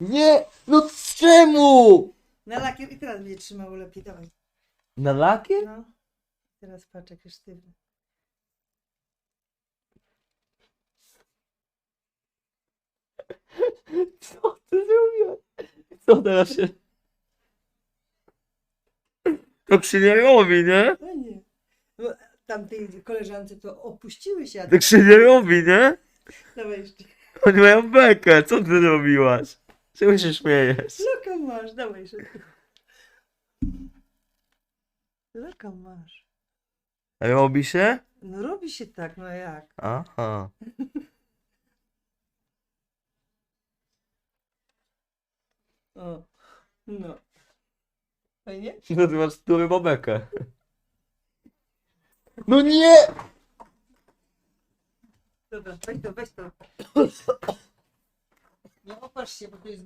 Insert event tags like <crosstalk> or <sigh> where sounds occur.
Nie! No czemu? Na lakier i teraz będzie trzymało lepiej, dawaj. Na lakier? No. Teraz patrz, jak już sztywny. <laughs> Co ty zrobiłeś? Co teraz się... Tak się nie robi, nie? No nie. Tamtej koleżance to opuściły się, a Tak się nie robi, nie? dawaj jeszcze. Oni mają bekę, co ty robiłaś? Czemu się śmiejesz? Loka masz, dawaj jeszcze. Loka masz. Robi się? No robi się tak, no jak? Aha. <laughs> O, no. Fajnie? No ty masz turbo bekę. No nie! Dobra, weź to, weź to. Nie opatrz się, bo to jest